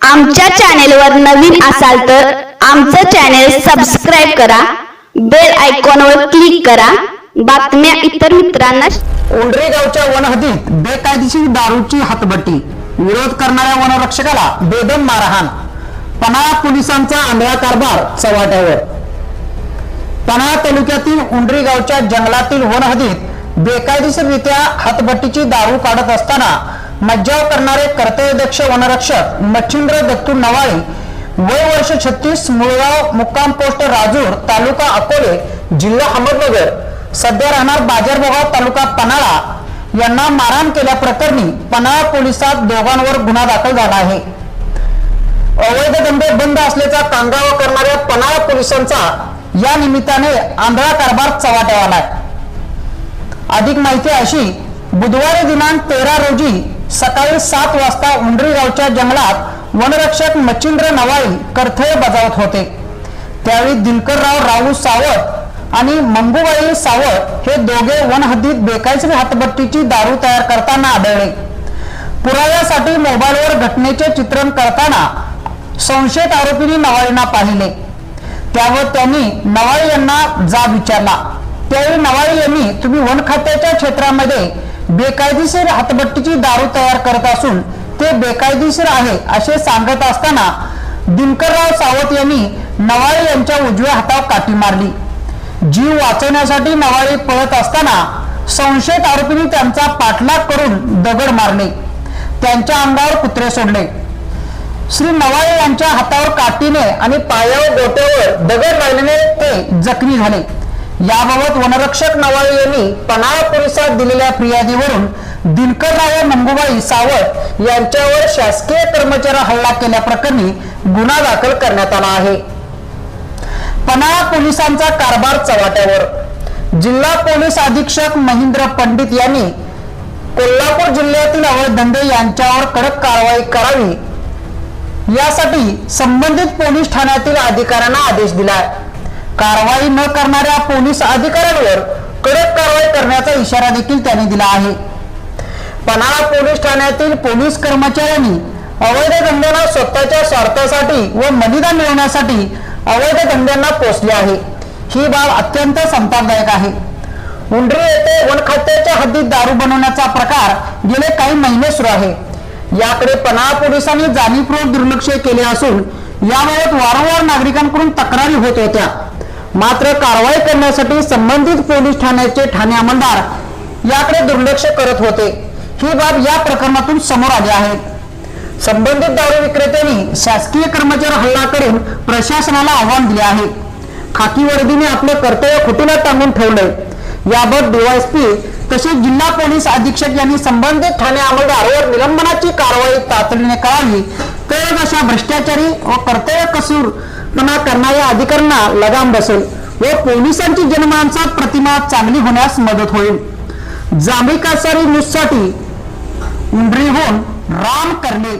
आमच्या चॅनेलवर नवीन असाल तर आमचं चॅनेल सबस्क्राईब करा बेल आयकॉनवर क्लिक करा बातम्या इतर मित्रांना ओंडरे गावच्या वनहद्दीत बेकायदेशीर दारूची हातबट्टी. विरोध करणाऱ्या वनरक्षकाला बेदम मारहाण. पन्हाळा पोलिसांचा आंधळा कारभार चव्हाट्यावर पन्हाळा तालुक्यातील उंडरी गावच्या जंगलातील वनहद्दीत बेकायदेशीररित्या हातबट्टीची दारू काढत असताना मज्जाव करणारे कर्तव्यदक्ष वनरक्षक मच्छिंद्र दत्तू नवाळी वय वर्ष छत्तीस मुळगाव मुक्काम पोस्ट राजूर तालुका अकोले जिल्हा अहमदनगर. सध्या राहणार बाजारभोगाव तालुका पन्हाळा. यांना मारहाण केल्याप्रकरणी पन्हाळा पोलिसात दोघांवर गुन्हा दाखल झाला आहे. अवैध धंदे बंद असल्याचा कांगावा करणाऱ्या पन्हाळा पोलिसांचा या निमित्ताने आंधळा कारभार चव्हाट्यावर अधिक माहिती अशी बुधवारी दिनांक तेरा रोजी सकाळी सात वाजता उंडरीगावच्या जंगलात वनरक्षक मच्छिंद्र नवाळी कर्तव्य बजावत होते. त्यावेळी दिनकरराव राहू सावत आणि मंगूबाई सावत हे दोघे वनहद्दीत बेकायदेशीर हातभट्टीची दारू तयार करताना आढळले. पुराव्यासाठी मोबाईलवर घटनेचे चित्रण करताना संशयित आरोपींनी नवाळींना पाहिले. त्यावर त्यांनी नवाळी यांना जाब विचारला. त्यावेळी नवाळी यांनी तुम्ही वन खात्याच्या क्षेत्रामध्ये बेकायदेशीर हातभट्टीची दारू तयार करत असून ते बेकायदेशीर आहे असे सांगत असताना दिनकरराव सावत यांनी नवाळे यांच्या उजव्या हातावर काठी मारली. जीव वाचवण्यासाठी नवाळे पळत असताना संशयित आरोपींनी त्यांचा पाठलाग करून दगड मारले. त्यांच्या अंगावर कुत्रे सोडले. श्री नवाळे यांच्या हातावर काठीने आणि पायावर गोट्यावर दगड लागल्याने ते जखमी झाले. याबाबत वनरक्षक नवाळे यांनी पन्हाळा पोलिसात दिलेल्या फिर्यादीवरून दिनकरराव मंगुबाई सावत यांच्यावर शासकीय कर्मचारी हल्ला केल्याप्रकरणी गुन्हा दाखल करण्यात आला आहे. पन्हाळा पोलिसांचा कारभार चव्हाट्यावर जिल्हा पोलीस अधीक्षक महेंद्र पंडित यांनी कोल्हापूर जिल्ह्यातील अवैध धंदे यांच्यावर कडक कारवाई करावी. यासाठी संबंधित पोलीस ठाण्यातील अधिकाऱ्यांना आदेश दिलाय कारवाई न करणाऱ्या पोलीस अधिकाऱ्यांवर कडक कारवाई करण्याचा इशारा देखील त्याने दिला आहे. पन्हाळा पोलीस ठाण्यातील पोलीस कर्मचाऱ्यांनी अवैध धंद्यांना स्वतःच्या स्वार्थासाठी व बलिदान मिळवण्यासाठी अवैध धंद्यांना पोचले आहे. ही बाब अत्यंत संतापदायक आहे. उंडरी येथे वन खात्याच्या हद्दीत दारू बनवण्याचा प्रकार गेले काही महिने सुरू आहे. याकडे पन्हाळा पोलिसांनी जाणीवपूर्वक दुर्लक्ष केले असून याबाबत वारंवार नागरिकांकडून तक्रारी होत होत्या. मात्र कारवाई करण्यासाठी संबंधित पोलीस ठाण्याचे ठाणे अंमलदार याकडे दुर्लक्ष करत होते. ही बाब या प्रकरणातून समोर आली आहे. संबंधित दारू विक्रेत्यांनी शासकीय कर्मचारी हल्ला करून प्रशासनाला आव्हान दिले आहे. खाकी वर्दीने आपले कर्तव्य खुटीला टांगून ठेवले याबाबत डीवायएसपी तसेच जिल्हा पोलीस अधीक्षक यांनी संबंधित ठाणे अंमलदारावर निलंबनाची कारवाई तातडीने करावी तर अशा भ्रष्टाचारी व कर्तव्य कसूर कल्पना करणाऱ्या अधिकाऱ्यांना लगाम बसेल व पोलिसांची जनमानसात प्रतिमा चांगली होण्यास मदत होईल. जांभई कासारी न्यूजसाठी उंडरीहून राम करणे